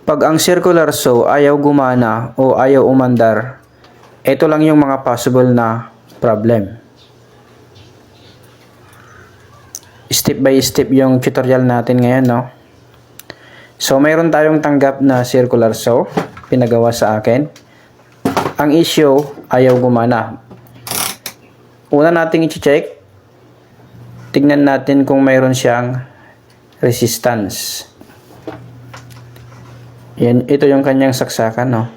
Pag ang circular saw ayaw gumana o ayaw umandar, ito lang yung mga possible na problem. Step by step yung tutorial natin ngayon, no? So, mayroon tayong tanggap na circular saw, pinagawa sa akin. Ang issue, ayaw gumana. Una nating i-check, tignan natin kung mayroon siyang resistance. Yan, ito yung kanyang saksakan, no?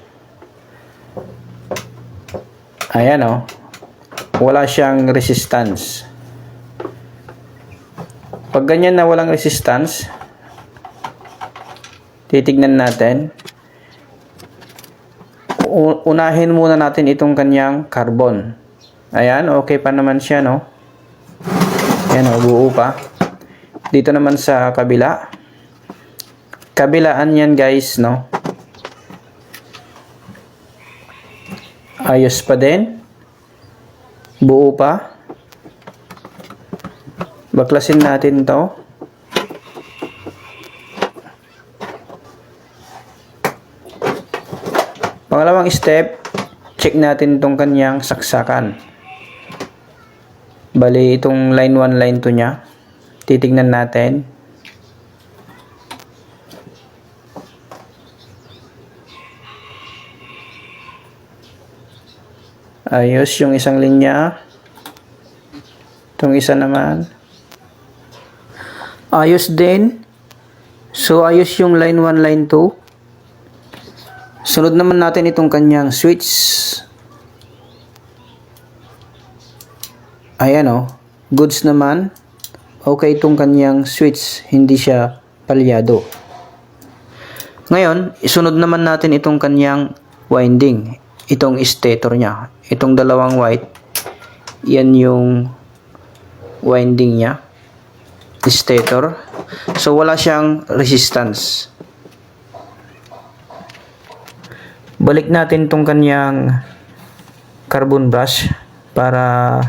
Ayan, no? Wala siyang resistance. Pag ganyan na walang resistance, titignan natin. Unahin muna natin itong kanyang carbon. Ayan, okay pa naman siya, no? Ayan, oh, buo pa. Dito naman sa kabila. Kabilaan yan, guys, no? Ayos pa din. Buo pa. Baklasin natin to. Pangalawang step, check natin itong kanyang saksakan. Bali, itong line 1, line 2 niya. Titignan natin. Ayos yung isang linya. Itong isa naman. Ayos din. So, ayos yung line 1, line 2. Sunod naman natin itong kanyang switch. Ayan o. Goods naman. Okay itong kanyang switch. Hindi siya palyado. Ngayon, isunod naman natin itong kanyang winding. Itong stator niya. Itong dalawang white. Yan yung winding niya. Stator. So, wala siyang resistance. Balik natin itong kanyang carbon brush para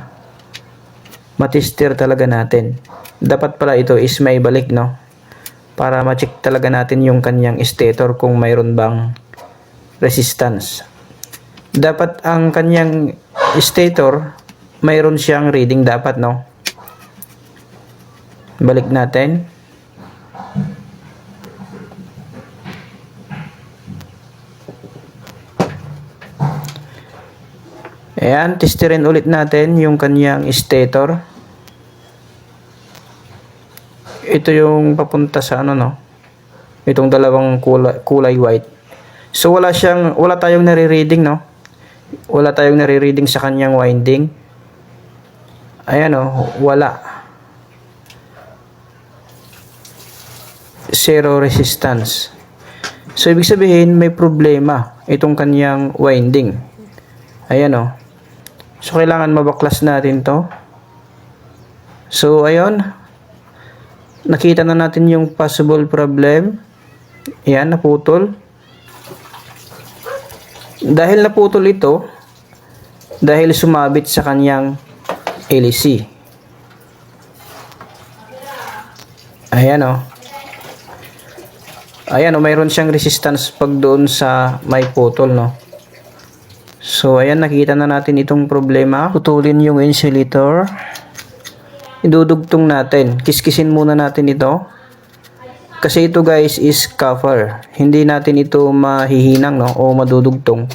matester talaga natin. Dapat pala ito is may balik, no? Para ma-check talaga natin yung kanyang stator kung mayroon bang resistance. Dapat ang kanyang stator mayroon siyang reading dapat, no? Balik natin. Ayan, testerin ulit natin yung kanyang stator. Ito yung papunta sa ano no. Itong dalawang kulay, kulay white. So wala siyang wala tayong nare-reading no. Wala tayong nare-reading sa kanyang winding. Ayan oh, wala. Zero resistance. So ibig sabihin may problema itong kanyang winding. Ayan oh. So, kailangan mabaklas natin to. So, ayun. Nakita na natin yung possible problem. Yan, naputol. Dahil naputol ito, dahil sumabit sa kanyang LEC. Ayan o. Oh. Ayan o, oh, mayroon siyang resistance pag doon sa may putol, no? So, ayan, nakita na natin itong problema. Putulin yung insulator. Idudugtong natin. Kiskisin muna natin ito. Kasi ito guys is cover. Hindi natin ito mahihinang no? o madudugtong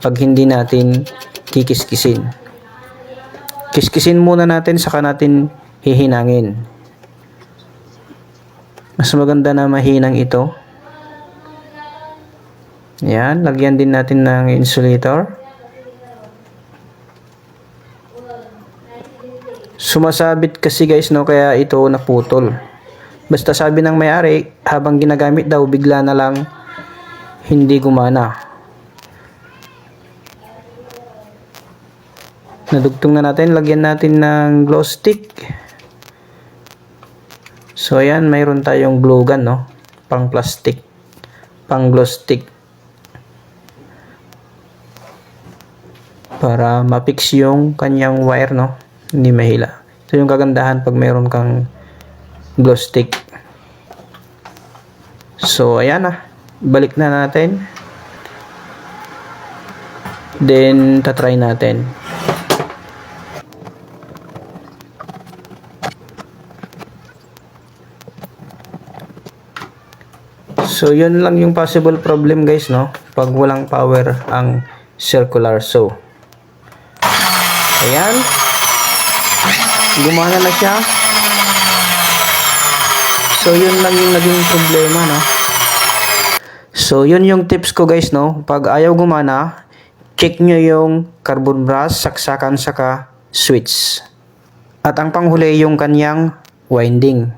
pag hindi natin kikiskisin. Kiskisin muna natin saka natin hihinangin. Mas maganda na mahinang ito. Yan, lagyan din natin ng insulator. Sumasabit kasi guys no kaya ito naputol. Basta sabi ng may-ari habang ginagamit daw bigla na lang hindi gumana. Nadugtong na natin, lagyan natin ng glow stick. So ayan, mayroon tayong glue gun no, pang plastic, pang glow stick. Para ma-fix yung kanyang wire no hindi mahila. Ito yung kagandahan pag mayroon kang glow stick. So, ayan na. balik na natin. Then, tatry natin. So, yun lang yung possible problem guys, no? Pag walang power ang circular saw. Ayan. Gumana na siya. So, yun lang yung naging problema, no? So, yun yung tips ko, guys, no? Pag ayaw gumana, check nyo yung carbon brass, saksakan, saka switch. At ang panghuli yung kanyang winding.